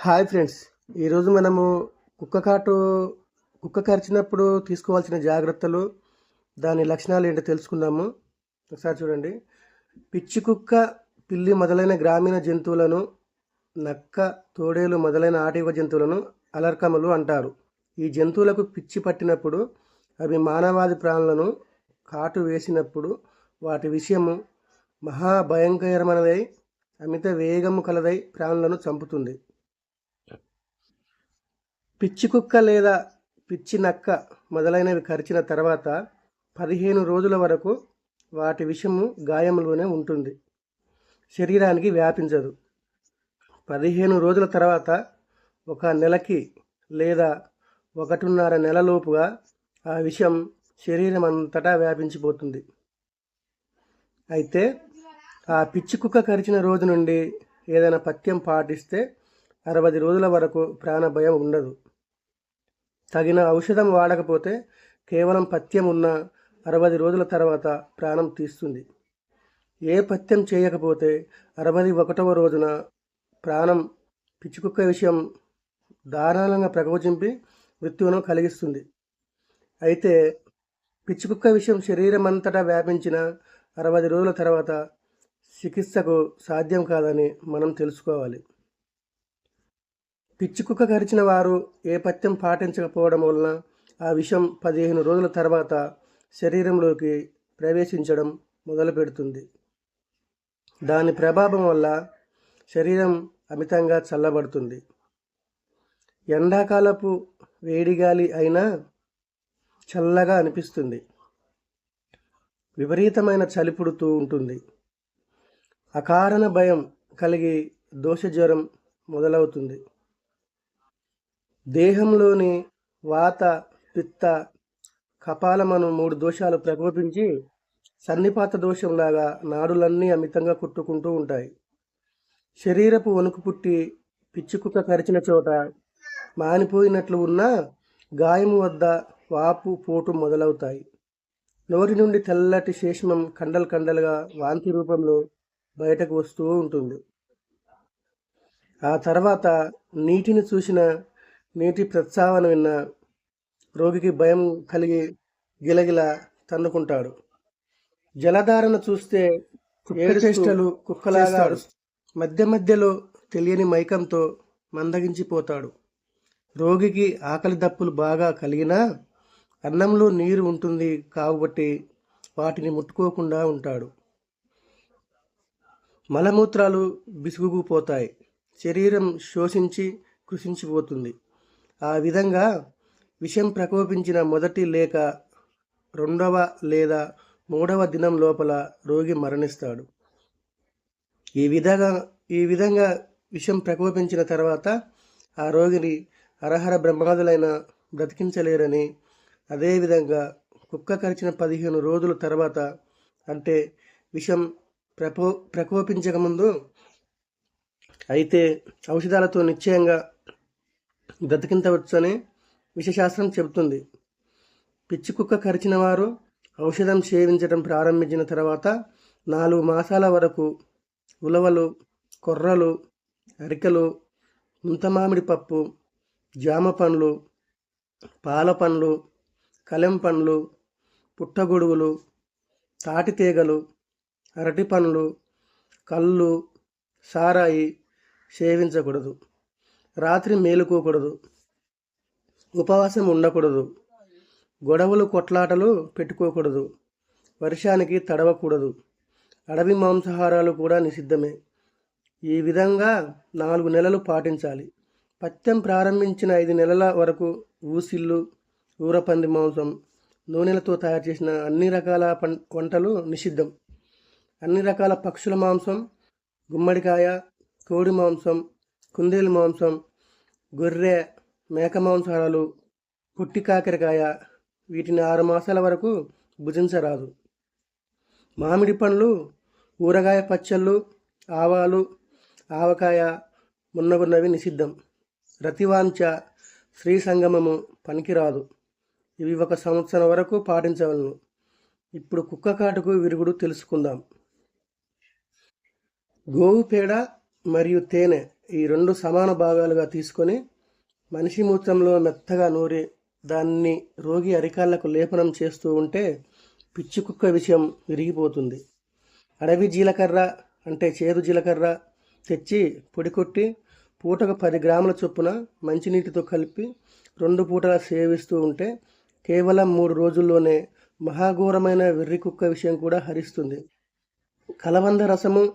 Hi friends. ఈరోజు మనము కుక్క కాటు కుక్క కరిచినప్పుడు తీసుకోవాల్సిన జాగ్రత్తలు దాని లక్షణాలు ఏంటో తెలుసుకుందాము. ఒకసారి చూడండి. పిచ్చి కుక్క పిల్లి మొదలైన గ్రామీణ జంతువులను నక్క తోడేలు మొదలైన ఆటవిక జంతువులను అలర్కమలు అంటారు. ఈ జంతువులకు పిచ్చి పట్టినప్పుడు అవి మానవాది ప్రాణులను కాటు వేసినప్పుడు వాటి విషయము మహాభయంకరమైనదై అమిత వేగము కలదై ప్రాణులను చంపుతుంది. పిచ్చి కుక్క లేదా పిచ్చి నక్క మొదలైనవి కరిచిన తర్వాత పదిహేను రోజుల వరకు వాటి విషము గాయంలోనే ఉంటుంది. శరీరానికి వ్యాపించదు. పదిహేను రోజుల తర్వాత ఒక నెలకి లేదా ఒకటిన్నర నెలలోపుగా ఆ విషం శరీరం అంతటా వ్యాపించిపోతుంది. అయితే ఆ పిచ్చి కుక్క కరిచిన రోజు నుండి ఏదైనా పథ్యం పాటిస్తే అరవై రోజుల వరకు ప్రాణభయం ఉండదు. తగిన ఔషధం వాడకపోతే కేవలం పథ్యం ఉన్న అరవై రోజుల తర్వాత ప్రాణం తీస్తుంది. ఏ పథ్యం చేయకపోతే అరవై ఒకటవ రోజున ప్రాణం పిచ్చుకుక్క విషయం దారుణంగా ప్రకోచింపి మృత్యువును కలిగిస్తుంది. అయితే పిచ్చుకుక్క విషయం శరీరం అంతటా వ్యాపించిన అరవై రోజుల తర్వాత చికిత్సకు సాధ్యం కాదని మనం తెలుసుకోవాలి. పిచ్చి గరిచిన వారు ఏ పథ్యం పాటించకపోవడం వలన ఆ విషం పదిహేను రోజుల తర్వాత శరీరంలోకి ప్రవేశించడం మొదలు పెడుతుంది దాని ప్రభావం వల్ల శరీరం అమితంగా చల్లబడుతుంది. ఎండాకాలపు వేడిగాలి అయినా చల్లగా అనిపిస్తుంది. విపరీతమైన చలి పుడుతూ ఉంటుంది. అకారణ భయం కలిగి దోష జ్వరం మొదలవుతుంది. దేహంలోని వాత పిత్త కపాలమను మూడు దోషాలు ప్రకోపించి సన్నిపాత దోషంలాగా నాడులన్నీ అమితంగా కుట్టుకుంటూ ఉంటాయి. శరీరపు వణుకు పుట్టి పిచ్చుకుక్క కరిచిన చోట మానిపోయినట్లు ఉన్న గాయము వద్ద వాపు పోటు మొదలవుతాయి. నోటి నుండి తెల్లటి శేషమం కండలు కండలుగా వాంతి రూపంలో బయటకు వస్తూ ఉంటుంది. ఆ తర్వాత నీటిని చూసిన నీటి ప్రస్తావన విన్న రోగికి భయం కలిగి గిలగిల తన్నుకుంటాడు. జలధారను చూస్తే ఏడుచేష్టలు కుక్కలాగా మధ్య మధ్యలో తెలియని మైకంతో మందగించిపోతాడు. రోగికి ఆకలి దప్పులు బాగా కలిగినా అన్నంలో నీరు ఉంటుంది కాబట్టి వాటిని ముట్టుకోకుండా ఉంటాడు. మలమూత్రాలు బిసుగుపోతాయి శరీరం శోషించి కృషించిపోతుంది ఆ విధంగా విషం ప్రకోపించిన మొదటి లేక రెండవ లేదా మూడవ దినం లోపల రోగి మరణిస్తాడు. ఈ విధంగా ఈ విధంగా విషం ప్రకోపించిన తర్వాత ఆ రోగిని అరహర బ్రహ్మాదులైన బ్రతికించలేరని అదేవిధంగా కుక్క కరిచిన పదిహేను రోజుల తర్వాత అంటే విషం ప్రకో ప్రకోపించకముందు అయితే ఔషధాలతో నిశ్చయంగా బ్రతికించవచ్చని విషశాస్త్రం చెబుతుంది. పిచ్చి కుక్క కరిచిన వారు ఔషధం సేవించడం ప్రారంభించిన తర్వాత నాలుగు మాసాల వరకు ఉలవలు కొర్రలు అరికలు ముంతమామిడి పప్పు జామ పండ్లు పాల పండ్లు కలెం పండ్లు పుట్టగొడుగులు తాటి తీగలు అరటి పండ్లు కళ్ళు సారాయి సేవించకూడదు. రాత్రి మేలుకోకూడదు. ఉపవాసం ఉండకూడదు. గొడవలు కొట్లాటలు పెట్టుకోకూడదు. వర్షానికి తడవకూడదు. అడవి మాంసాహారాలు కూడా నిషిద్ధమే. ఈ విధంగా నాలుగు నెలలు పాటించాలి. పత్యం ప్రారంభించిన ఐదు నెలల వరకు ఊసిల్లు ఊరపంది మాంసం నూనెలతో తయారు చేసిన అన్ని రకాల పం వంటలు నిషిద్ధం. అన్ని రకాల పక్షుల మాంసం గుమ్మడికాయ కోడి మాంసం కుందేలు మాంసం గొర్రె మేక మాంసాలు పుట్టి కాకరకాయ వీటిని ఆరు మాసాల వరకు భుజించరాదు. మామిడి పండ్లు ఊరగాయ పచ్చళ్ళు ఆవాలు ఆవకాయ మున్నగున్నవి నిషిద్ధం. రతివాంఛ స్త్రీ సంగమము పనికిరాదు. ఇవి ఒక సంవత్సరం వరకు పాటించవలను. ఇప్పుడు కుక్క కాటుకు విరుగుడు తెలుసుకుందాం. గోవు పేడ మరియు తేనె ఈ రెండు సమాన భాగాలుగా తీసుకొని మనిషి మూత్రంలో మెత్తగా నూరి దాన్ని రోగి అరికాళ్ళకు లేపనం చేస్తూ ఉంటే పిచ్చి కుక్క విషయం విరిగిపోతుంది. అడవి జీలకర్ర అంటే చేదు జీలకర్ర తెచ్చి పొడి కొట్టి పూటకు పది గ్రాముల చొప్పున మంచినీటితో కలిపి రెండు పూటలా సేవిస్తూ ఉంటే కేవలం మూడు రోజుల్లోనే మహాఘోరమైన వెర్రి కుక్క విషయం కూడా హరిస్తుంది. కలవంద రసము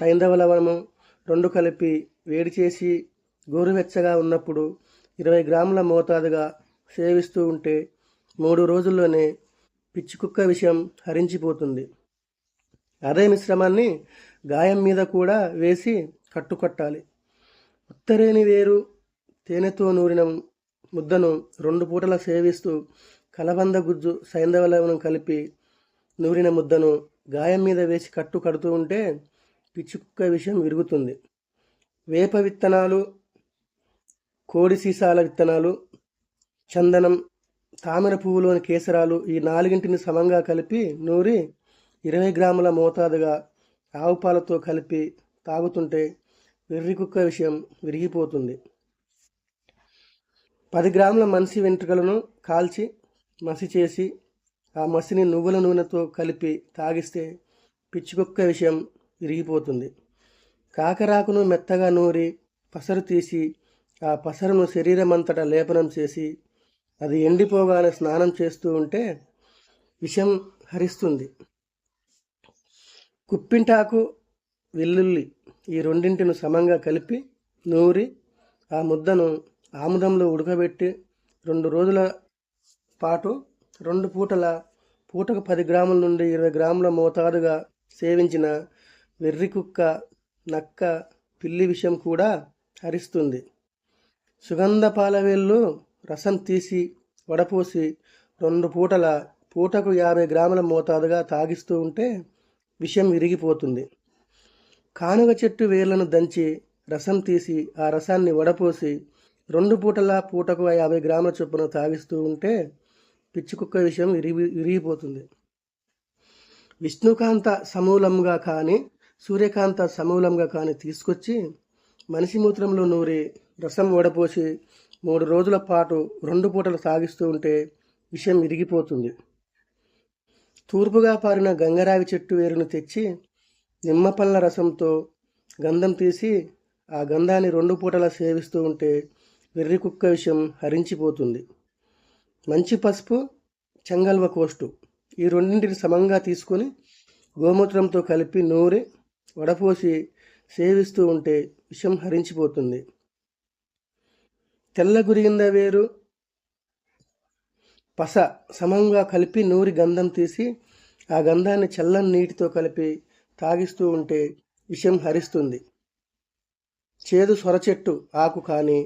సైంధవ లవణము రెండు కలిపి వేడి చేసి గోరువెచ్చగా ఉన్నప్పుడు ఇరవై గ్రాముల మోతాదుగా సేవిస్తూ ఉంటే మూడు రోజుల్లోనే పిచ్చి కుక్క విషయం హరించిపోతుంది. అదే మిశ్రమాన్ని గాయం మీద కూడా వేసి కట్టుకట్టాలి. ఉత్తరేని వేరు తేనెతో నూరిన ముద్దను రెండు పూటల సేవిస్తూ కలబంద గుజ్జు సైంధవలవనం కలిపి నూరిన ముద్దను గాయం మీద వేసి కట్టు కడుతూ ఉంటే పిచ్చి కుక్క విషయం విరుగుతుంది. వేప విత్తనాలు కోడి సీసాల విత్తనాలు చందనం తామర పువ్వులోని కేసరాలు ఈ నాలుగింటిని సమంగా కలిపి నూరి ఇరవై గ్రాముల మోతాదుగా ఆవు పాలతో కలిపి తాగుతుంటే వెర్రి కుక్క విషయం విరిగిపోతుంది. పది గ్రాముల మనిషి వెంట్రుకలను కాల్చి మసి చేసి ఆ మసిని నువ్వుల నూనెతో కలిపి తాగిస్తే పిచ్చికుక్క విషయం విరిగిపోతుంది. కాకరాకును మెత్తగా నూరి పసరు తీసి ఆ పసరును శరీరమంతటా లేపనం చేసి అది ఎండిపోగానే స్నానం చేస్తూ ఉంటే విషం హరిస్తుంది. కుప్పింటాకు వెల్లుల్లి ఈ రెండింటిని సమంగా కలిపి నూరి ఆ ముద్దను ఆముదంలో ఉడకబెట్టి రెండు రోజుల పాటు రెండు పూటల పూటకు పది గ్రాముల నుండి ఇరవై గ్రాముల మోతాదుగా సేవించిన వెర్రి కుక్క నక్క పిల్లి విషయం కూడా హరిస్తుంది. సుగంధ పాలవేళ్ళు రసం తీసి వడపోసి రెండు పూటల పూటకు యాభై గ్రాముల మోతాదుగా తాగిస్తూ ఉంటే విషం విరిగిపోతుంది. కానుగ చెట్టు వేర్లను దంచి రసం తీసి ఆ రసాన్ని వడపోసి రెండు పూటల పూటకు యాభై గ్రాముల చొప్పున తాగిస్తూ ఉంటే పిచ్చి కుక్క విషయం విరిగి విరిగిపోతుంది. విష్ణుకాంత సమూలంగా కానీ సూర్యకాంత సమూలంగా కానీ తీసుకొచ్చి మనిషి మూత్రంలో నూరి రసం వడపోసి మూడు రోజుల పాటు రెండు పూటలు తాగిస్తూ ఉంటే విషయం ఇరిగిపోతుంది. తూర్పుగా పారిన గంగరావి చెట్టు వేరును తెచ్చి నిమ్మపళ్ళ రసంతో గంధం తీసి ఆ గంధాన్ని రెండు పూటలా సేవిస్తూ ఉంటే వెర్రి కుక్క విషయం హరించిపోతుంది. మంచి పసుపు చెంగల్వ కోస్టు ఈ రెండింటిని సమంగా తీసుకొని గోమూత్రంతో కలిపి నూరి వడపోసి సేవిస్తూ ఉంటే విషం హరించిపోతుంది. తెల్ల గురిగింద వేరు. పస సమంగా కలిపి నూరి గంధం తీసి ఆ గంధాన్ని చల్లని నీటితో కలిపి తాగిస్తూ ఉంటే విషం హరిస్తుంది. చేదు సొరచెట్టు ఆకు కానీ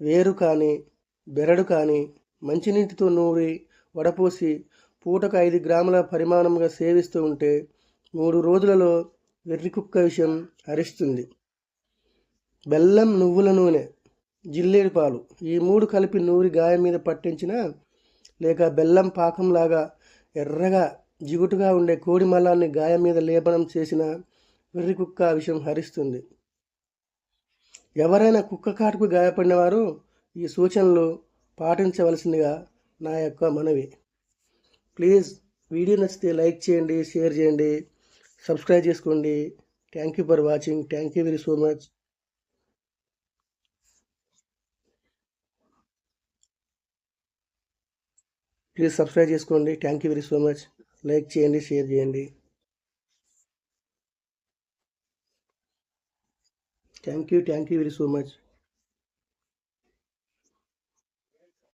వేరు కానీ బెరడు కానీ మంచినీటితో నూరి వడపోసి పూటకు ఐదు గ్రాముల పరిమాణంగా సేవిస్తూ ఉంటే మూడు రోజులలో వెర్రి కుక్క విషయం హరిస్తుంది బెల్లం నువ్వుల నూనె జిల్లేడు పాలు ఈ మూడు కలిపి నూరి గాయం మీద పట్టించిన లేక బెల్లం పాకంలాగా ఎర్రగా జిగుటుగా ఉండే కోడి మలాన్ని గాయం మీద లేపనం చేసిన వెర్రి కుక్క విషయం హరిస్తుంది. ఎవరైనా కుక్క కాటుకు గాయపడిన వారు ఈ సూచనలు పాటించవలసిందిగా నా యొక్క మనవి. ప్లీజ్ వీడియో నచ్చితే లైక్ చేయండి షేర్ చేయండి. సబ్స్క్రైబ్ చేసుకోండి. Thank you for watching thank you very so much please subscribe చేసుకోండి. Thank you very so much like చేయండి షేర్ చేయండి. Thank you thank you very so much